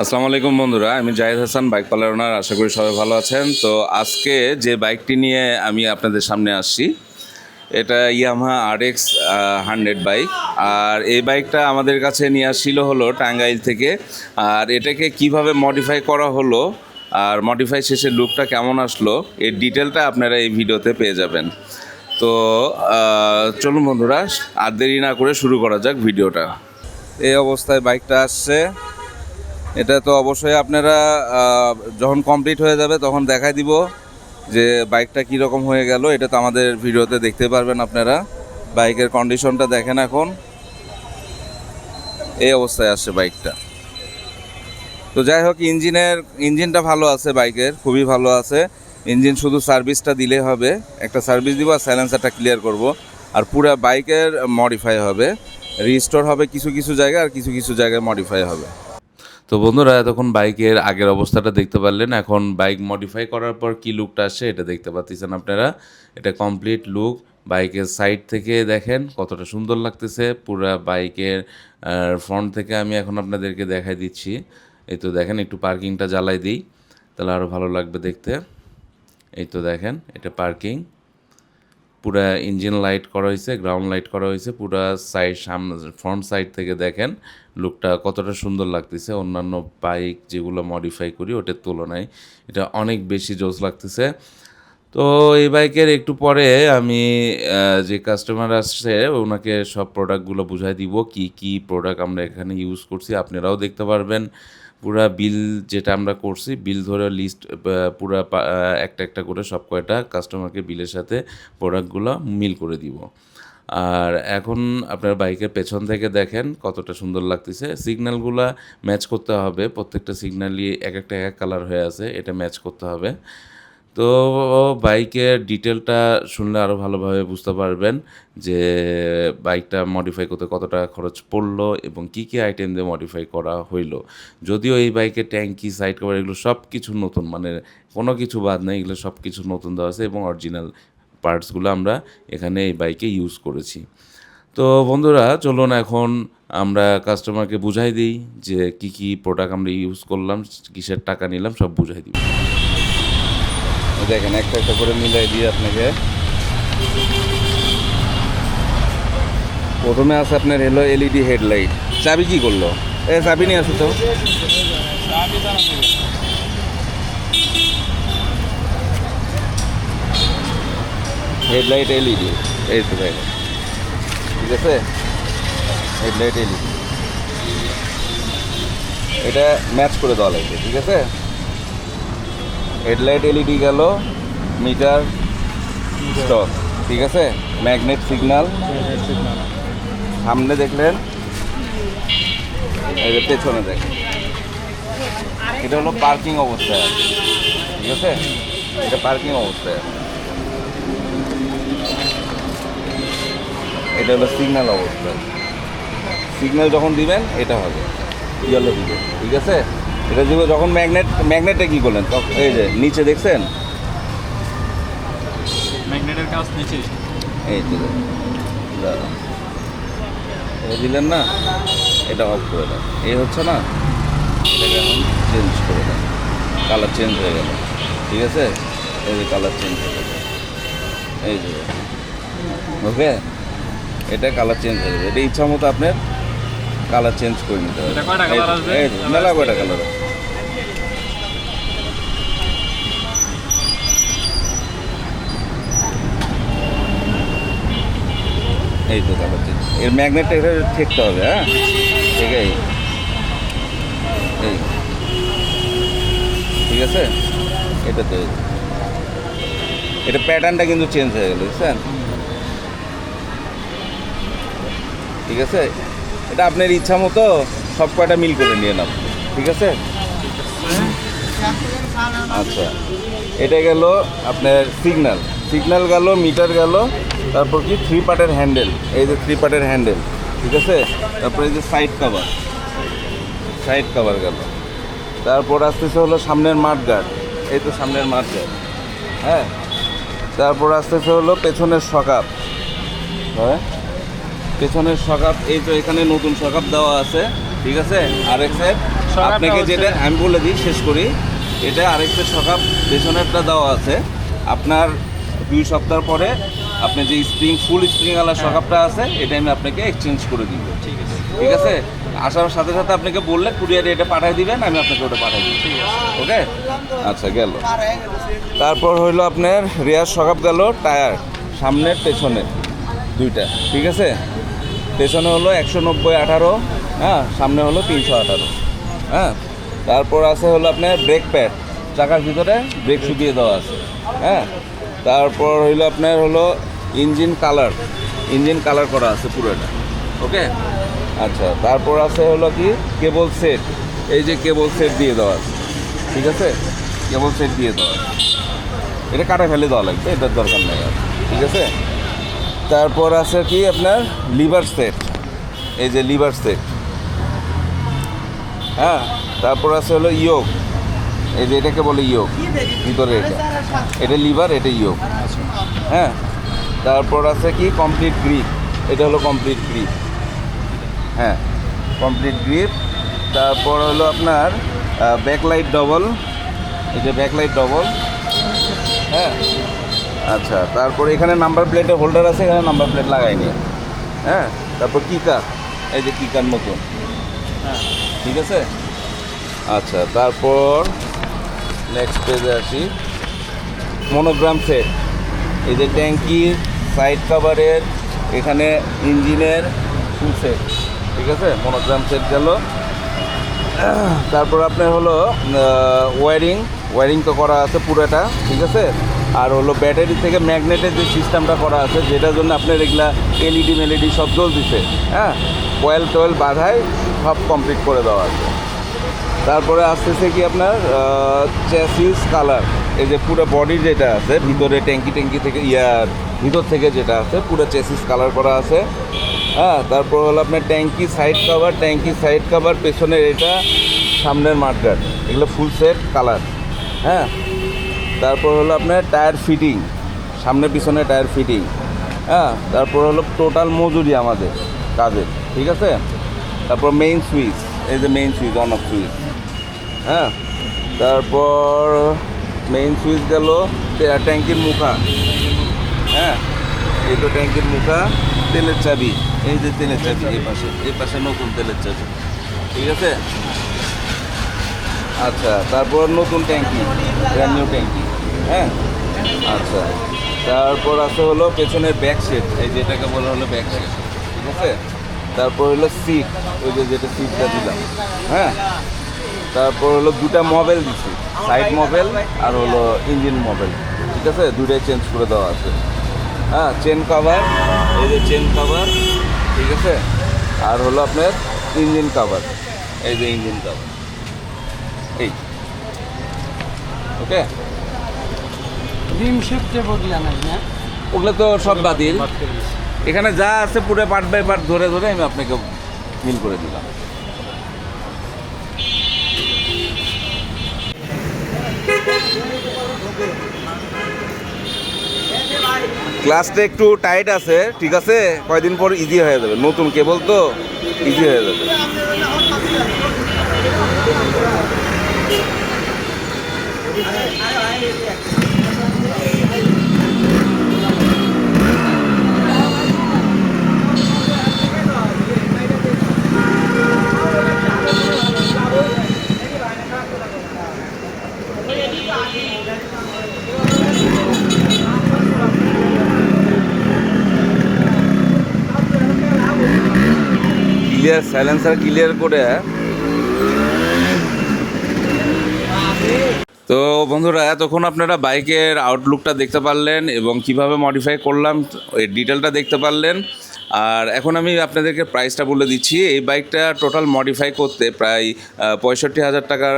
আসসালামু আলাইকুম বন্ধুরা, আমি Jahid Hasan, bike parlour owner, আশা করি সবাই ভালো আছেন। তো আজকে যে বাইকটি নিয়ে আমি আপনাদের সামনে আসছি, এটা Yamaha R X hundred bike. আর এই বাইকটা আমাদের কাছে নিয়ে আসছিল হলো টাঙ্গাইল থেকে। আর এটাকে কীভাবে মডিফাই করা হলো, আর মডিফাই শেষে লুকটা কেমন আসলো, এর ডিটেলটা আপনারা এই ভিডিওতে পেয়ে যাবেন। তো চলুন বন্ধুরা, আর দেরি না করে শুরু করা যাক ভিডিওটা। এই অবস্থায় বাইকটা আসছে। এটা তো অবশ্যই আপনারা যখন কমপ্লিট হয়ে যাবে তখন দেখাই দিব যে বাইকটা কীরকম হয়ে গেল। এটা তো আমাদের ভিডিওতে দেখতে পারবেন আপনারা। বাইকের কন্ডিশনটা দেখেন এখন। এই অবস্থায় আসছে বাইকটা তো যাই হোক, ইঞ্জিনের, ইঞ্জিনটা ভালো আছে বাইকের খুবই ভালো আছে। ইঞ্জিন শুধু সার্ভিসটা দিলে হবে। একটা সার্ভিস দিব আর সাইলেন্সারটা ক্লিয়ার করব। আর পুরো বাইকের মডিফাই হবে। রিস্টোর হবে কিছু কিছু জায়গায় আর কিছু কিছু জায়গায় মডিফাই হবে। তো বন্ধুরা, এতক্ষণ বাইকের আগের অবস্থাটা দেখতে পারলেন। এখন বাইক মডিফাই করার পর কি লুকটা আসে, এটা দেখতে পাচ্ছেন আপনারা। এটা কমপ্লিট লুক বাইকের সাইড থেকে দেখেন কতটা সুন্দর লাগতেছে। পুরা বাইকের ফ্রন্ট থেকে আমি এখন আপনাদেরকে দেখাই দিচ্ছি। এই তো দেখেন, একটু পার্কিংটা জ্বালাই দিই, তাহলে আরও ভালো লাগবে দেখতে। এই তো দেখেন, এটা পার্কিং পুরা ইঞ্জিন লাইট করা হয়েছে গ্রাউন্ড লাইট করা হয়েছে, পুরা সাইড সামনে ফ্রন্ট সাইড থেকে দেখেন লুকটা কতটা সুন্দর লাগতেছে। অন্যান্য বাইক যেগুলো মডিফাই করি ওটার তুলনায় এটা অনেক বেশি জোস লাগতেছে। তো এই বাইকের একটু পরে আমি যে কাস্টমার আসছে, ওনাকে সব প্রোডাক্টগুলো বুঝাই দিব, কি কি প্রোডাক্ট আমরা এখানে ইউজ করছি। আপনারাও দেখতে পারবেন, পুরা বিল যেটা আমরা করছি বিল ধরে লিস্ট পুরা একটা একটা করে সব কয়টা কাস্টমারকে বিলের সাথে প্রোডাক্টগুলো মিল করে দিব। আর এখন আপনার বাইকের পেছন থেকে দেখেন কতটা সুন্দর লাগতেছে। সিগন্যালগুলো ম্যাচ করতে হবে, প্রত্যেকটা সিগন্যালই এক একটা এক কালার হয়ে আছে, এটা ম্যাচ করতে হবে। তো বাইকের ডিটেলটা শুনলে আরও ভালোভাবে বুঝতে পারবেন যে বাইকটা মডিফাই করতে কত টাকা খরচ পড়ল এবং কি কি আইটেম দিয়ে মডিফাই করা হইল। যদিও এই বাইকের ট্যাঙ্কি সাইড কভার এগুলো সব কিছু নতুন মানে কোনো কিছু বাদ নেই, এগুলো সব কিছু নতুন দেওয়া আছে এবং অরিজিনাল পার্টসগুলো আমরা এখানে এই বাইকে ইউজ করেছি। তো বন্ধুরা, চলুন এখন আমরা কাস্টমারকে বুঝাই দিই যে কি কি প্রোডাক্ট আমরা ইউজ করলাম, কিসের টাকা নিলাম, সব বুঝাই দিই দেখেন, একটা একটা করে মিলাই দিয়ে আপনাকে প্রথমে আছে আপনার হলো এলইডি হেডলাইট। চাবি কি করল? এ, চাবি নিয়ে আসো তো। হেডলাইট এলইডি এই তো দেখেন। ঠিক আছে? হেডলাইট এলইডি এটা ম্যাচ করে দেওয়া লাগবে, ঠিক আছে? হেডলাইট এলইডি গেল, মিটার স্টক, ঠিক আছে? ম্যাগনেট সিগন্যাল সামনে দেখলেন পেছনে দেখেন। এটা হলো পার্কিং অবস্থায় ঠিক আছে? এটা পার্কিং অবস্থায় এটা হলো সিগন্যাল অবস্থা। সিগন্যাল যখন দিবেন, এটা হবে। ইয়েলো দিবে ঠিক আছে? এটা দিবে যখন ম্যাগনেট ম্যাগনেটটা কী করলেন? তখন এই যে নিচে দেখছেন? ম্যাগনেটের কাজ নিচে। এই দিলেন না? এটা অফ করে দেন। এই হচ্ছে না? এটাকে এখন চেঞ্জ করে দেন। কালার চেঞ্জ হয়ে গেল। ঠিক আছে? এই যে কালার চেঞ্জ হয়ে গেল। এই যে। ওকে? এটা কালার চেঞ্জ হয়ে যাবে এটা ইচ্ছা মতো আপনার কালার চেঞ্জ করে নিতে হবে। মেলা কয়টা কালার এই তো চেঞ্জ এর ম্যাগনেটটা এখানে ঠেকতে হবে হ্যাঁ? ঠিক এই। এই। ঠিক আছে? এটা তো এটা প্যাটার্নটা কিন্তু চেঞ্জ হয়ে গেল, বুঝছেন? ঠিক আছে? এটা আপনার ইচ্ছা মতো সব কয়টা মিল করে নিয়ে নাম ঠিক আছে? আচ্ছা। এটা গেল আপনার সিগন্যাল সিগন্যাল গেল মিটার গেল তারপর কি? থ্রি পার্টের হ্যান্ডেল এই যে থ্রি পার্টের হ্যান্ডেল ঠিক আছে? তারপর এই যে সাইড কভার সাইড কভার গেল। তারপর আসতেছে হলো সামনের মাঠ গার্ড এই তো সামনের মাঠ গার্ড হ্যাঁ? তারপর আসতেছে হলো পেছনের সকাপ। হ্যাঁ? পেছনের সকাপ এই তো এখানে নতুন সকাপ দেওয়া আছে ঠিক আছে? আর এক্সের সকাপটা আপনাকে যেটা আমি বলে দিই শেষ করি। এটা আরেকটা সকাপ পেছনেরটা দেওয়া আছে। আপনার দুই সপ্তাহ পরে আপনি যে স্প্রিং ফুল স্প্রিং আলা সকাপটা আছে এটা আমি আপনাকে এক্সচেঞ্জ করে দিব। ঠিক আছে। ঠিক আছে? আসার সাথে সাথে আপনাকে বললে কুরিয়ারে এটা পাঠিয়ে দিবেন আমি আপনাকে ওটা পাঠিয়ে দিই ঠিক আছে। ওকে? আচ্ছা গেল। তারপর হইল আপনার রেয়ার সকাপ গেল টায়ার সামনের পেছনের দুইটা। ঠিক আছে? পেছনে হলো একশো নব্বই আঠারো হ্যাঁ? সামনে হলো তিনশো আঠারো হ্যাঁ? তারপর আছে হলো আপনার ব্রেক প্যাড চাকার ভিতরে ব্রেক শুকিয়ে দেওয়া আছে হ্যাঁ? তারপর হইল আপনার হলো ইঞ্জিন কালার ইঞ্জিন কালার করা আছে পুরোটা, ওকে? আচ্ছা তারপর আছে হলো কি? কেবল সেট, এই যে কেবল সেট দিয়ে দেওয়া আছে, ঠিক আছে? কেবল সেট দিয়ে দেওয়া। এটা কাটা ফেলে দেওয়া লাগবে, এটার দরকার নেই আর, ঠিক আছে? তারপর আছে কি আপনার? লিভার সেট, এই যে লিভার সেট। হ্যাঁ তারপর আছে হলো ইয়োগ এই যে এটাকে বলে ইয়োগ ভিতরে এটা। এটা লিভার, এটা ইয়োগ হ্যাঁ? তারপর আছে কি? কমপ্লিট গ্রিপ এটা হলো কমপ্লিট গ্রিপ হ্যাঁ কমপ্লিট গ্রিপ তারপর হলো আপনার ব্যাকলাইট ডবল এই যে ব্যাকলাইট ডবল হ্যাঁ আচ্ছা তারপর এখানে নাম্বার প্লেটের হোল্ডার আছে, এখানে নাম্বার প্লেট লাগাইনি। হ্যাঁ তারপর কিকার এই যে কিকার নতুন। হ্যাঁ ঠিক আছে? আচ্ছা তারপর নেক্সট পেজে আসি। মনোগ্রাম সেট এই যে ট্যাঙ্কির সাইড কভারের এখানে ইঞ্জিনের ফুল সেট ঠিক আছে? মনোগ্রাম সেট গেল। তারপর আপনার হলো ওয়ারিং ওয়ারিং তো করা আছে পুরোটা, ঠিক আছে? আর হলো ব্যাটারি থেকে ম্যাগনেটের যে সিস্টেমটা করা আছে, যেটার জন্য আপনার এগুলা এলইডি মেলইডি সব জ্বলতেছে হ্যাঁ? কয়েল টয়েল বাধাই সব কমপ্লিট করে দেওয়া আছে। তারপরে আসতেছে কি আপনার চ্যাসিস কালার এই যে পুরো বডি যেটা আছে, ভিতরে ট্যাঙ্কি ট্যাঙ্কি থেকে, ইয়ার ভিতর থেকে যেটা আছে, পুরো চেসিস কালার করা আছে। হ্যাঁ তারপর হলো আপনার ট্যাঙ্কি সাইড কভার ট্যাঙ্কি সাইড কভার পেছনের এটা, সামনের মার্কার এগুলো ফুল সেট কালার হ্যাঁ তারপর হলো আপনার টায়ার ফিটিং সামনে পিছনে টায়ার ফিটিং হ্যাঁ তারপর হলো টোটাল মজুরি আমাদের, কাজের, ঠিক আছে? তারপর মেইন সুইচ এই যে main switch on off switch হ্যাঁ তারপর মেইন সুইচ গেল ট্যা- ট্যাঙ্কির মুখা। হ্যাঁ? এই তো ট্যাঙ্কির মুখা, তেলের চাবি। এই যে তেলের চাবি, এই পাশে এই পাশে নতুন তেলের চাবি। ঠিক আছে? আচ্ছা তারপর নতুন ট্যাঙ্কি ব্র্যান্ড নিউ ট্যাঙ্কি হ্যাঁ? আচ্ছা তারপর আছে হলো পেছনের ব্যাক সেট এই যেটাকে বলা হলো ব্যাক সেট ঠিক আছে? তারপর হলো সিট ওই যে যেটা সিটটা দিলাম হ্যাঁ? তারপর হলো দুটা মোবাইল দিচ্ছি সাইড মোবাইল আর হলো ইঞ্জিন মোবাইল ঠিক আছে? দুটাই চেঞ্জ করে দেওয়া আছে। হ্যাঁ চেন কাভার এই যে চেন কাভার ঠিক আছে? আর হলো আপনার ইঞ্জিন কাভার এই যে ইঞ্জিন কাভার এই। ওকে ওগুলো তো সব বাতিল। এখানে যা আছে পুরো পার্ট বাই পার্ট ধরে ধরে আমি আপনাকে মিল করে দিলাম। ক্লাসটা একটু টাইট আছে, ঠিক আছে? কয়দিন পর ইজি হয়ে যাবে। নতুন কেবল তো ইজি হয়ে যাবে। ক্লিয়ার সাইলেন্সার ক্লিয়ার করে। তো বন্ধুরা, এতক্ষণ আপনারা বাইকের আউটলুকটা দেখতে পারলেন এবং কীভাবে মডিফাই করলাম এই ডিটেলটা দেখতে পারলেন। আর এখন আমি আপনাদেরকে প্রাইসটা বলে দিচ্ছি। এই বাইকটা টোটাল মডিফাই করতে প্রায় পঁয়ষট্টি হাজার টাকার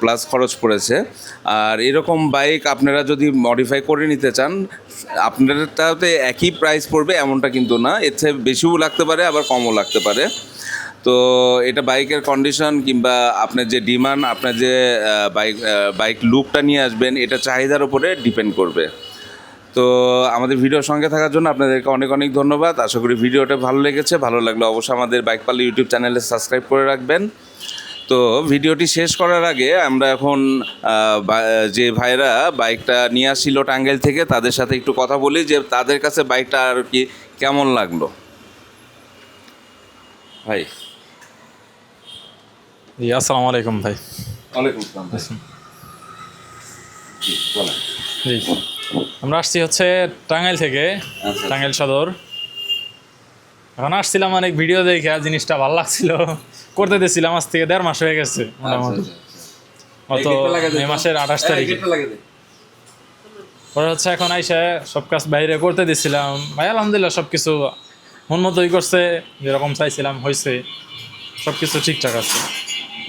প্লাস খরচ পড়েছে। আর এরকম বাইক আপনারা যদি মডিফাই করে নিতে চান, আপনারটাতে একই প্রাইস পড়বে এমনটা কিন্তু না। এর চেয়ে বেশিও লাগতে পারে, আবার কমও লাগতে পারে। তো এটা বাইকের কন্ডিশন কিংবা আপনার যে ডিমান্ড আপনার যে বাইক বাইক লুকটা নিয়ে আসবেন, এটা চাহিদার উপরে ডিপেন্ড করবে। তো আমাদের ভিডিওর সঙ্গে থাকার জন্য আপনাদেরকে অনেক অনেক ধন্যবাদ। আশা করি ভিডিওটা ভালো লেগেছে। ভালো লাগলে অবশ্যই আমাদের বাইক পাল্লি ইউটিউব চ্যানেলে সাবস্ক্রাইব করে রাখবেন। তো ভিডিওটি শেষ করার আগে আমরা এখন যে ভাইরা বাইকটা নিয়ে আসছিল টাঙ্গাইল থেকে, তাদের সাথে একটু কথা বলি যে তাদের কাছে বাইকটা আর কি কেমন লাগল? ভাই। জি আসসালামু আলাইকুম ভাই। ওয়ালাইকুম আসসালাম ভাই। জি, আমরা আসছি হচ্ছে টাঙ্গাইল থেকে আচ্ছা। টাঙ্গাইল সদর। এখন আসছিলাম অনেক ভিডিও দেখে জিনিসটা ভালো লাগছিল। করতে দিয়েছিলাম আজ থেকে দেড় মাস হয়ে গেছে মোটামুটি। আচ্ছা, আচ্ছা, এই গেটটা লাগাই দে মে মাসের আঠাশ এই তারিখে। পরে হচ্ছে এখন আইসা সব কাজ বাইরে করতে দিছিলাম ভাই আলহামদুলিল্লাহ সব কিছু মন মতোই করছে যেরকম চাইছিলাম হয়েছে সব কিছু ঠিকঠাক আছে।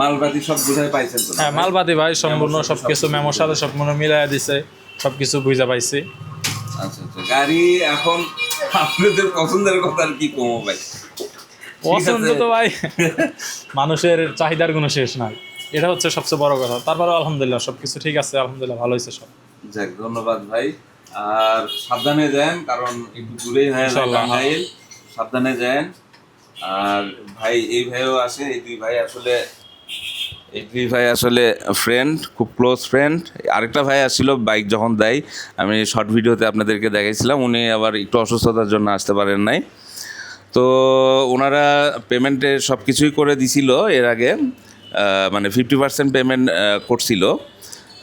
মালবাতি সব বুঝাই পাইছেন তো হ্যাঁ? মালবাদি ভাই সম্পূর্ণ সব কিছু মেমোর সাথে সব মনে মিলাই দিছে সব কিছু বুঝা পাইছি। আচ্ছা আচ্ছা। গাড়ি এখন আপনাদের পছন্দের কথা আর কি কমো ভাই? পছন্দ তো ভাই মানুষের চাহিদার কোনো শেষ নাই। এটা হচ্ছে সবচেয়ে বড় কথা। তারপরে আলহামদুলিল্লাহ সব কিছু ঠিক আছে আলহামদুলিল্লাহ ভালো হয়েছে সব। যাক ধন্যবাদ ভাই। আর সাবধানে যান কারণ একটু দূরেই হয়ে সাবধানে যান। আর ভাই এই ভাইও আসে এই দুই ভাই আসলে এই ভাই আসলে ফ্রেন্ড খুব ক্লোজ ফ্রেন্ড আরেকটা ভাই আসছিল বাইক যখন দেয়, আমি শর্ট ভিডিওতে আপনাদেরকে দেখাইছিলাম, উনি আবার একটু অসুস্থতার জন্য আসতে পারেন নাই। তো ওনারা পেমেন্টে সব কিছুই করে দিছিল, এর আগে মানে ফিফটি পার্সেন্ট পেমেন্ট করছিল।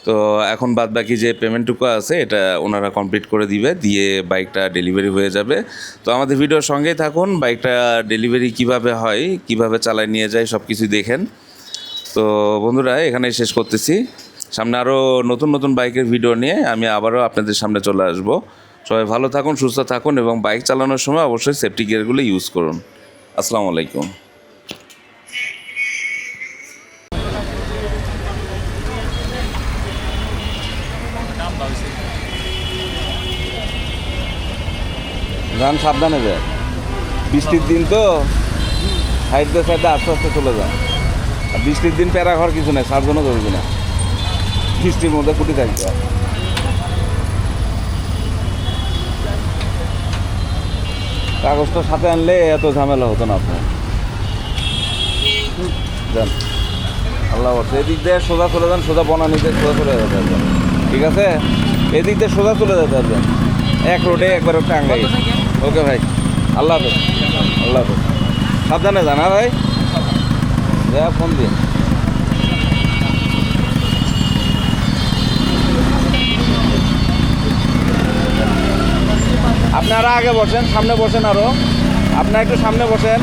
তো এখন বাদ বাকি যে পেমেন্টটুকু আছে, এটা ওনারা কমপ্লিট করে দিবে, দিয়ে বাইকটা ডেলিভারি হয়ে যাবে। তো আমাদের ভিডিওর সঙ্গেই থাকুন বাইকটা ডেলিভারি কীভাবে হয়, কীভাবে চালায় নিয়ে যায় সব কিছু দেখেন। তো বন্ধুরা, এখানেই শেষ করতেছি। সামনে আরও নতুন নতুন বাইকের ভিডিও নিয়ে আমি আবারও আপনাদের সামনে চলে আসব। সবাই ভালো থাকুন, সুস্থ থাকুন এবং বাইক চালানোর সময় অবশ্যই সেফটি গিয়ারগুলো ইউজ করুন। আসসালামু আলাইকুম। যান, সাবধানে যায় বৃষ্টির দিন তো, সাইডে সাইডে আস্তে আস্তে চলে আর বৃষ্টির দিন প্যারা ঘর কিছু নেই সাতজনও ধরবি না। বৃষ্টির মধ্যে ফুটি থাকবে কাগজটা সাথে আনলে এত ঝামেলা হতো না আপনার। যান। আল্লাহ বলছে এদিক দিয়ে সোজা চলে যান, সোজা বনানিতে সোজা চলে যেতে পারবেন ঠিক আছে? এদিক দিয়ে সোজা চলে যেতে পারবেন এক রোডে একবার টাঙ্গাই ওকে ভাই, আল্লাহ হাফেজ আল্লাহ হাফেজ। সাবধানে যান হ্যাঁ ভাই? যা ফোন দিন? আপনারা আগে বসেন সামনে বসেন আরও। আপনারা একটু সামনে বসেন।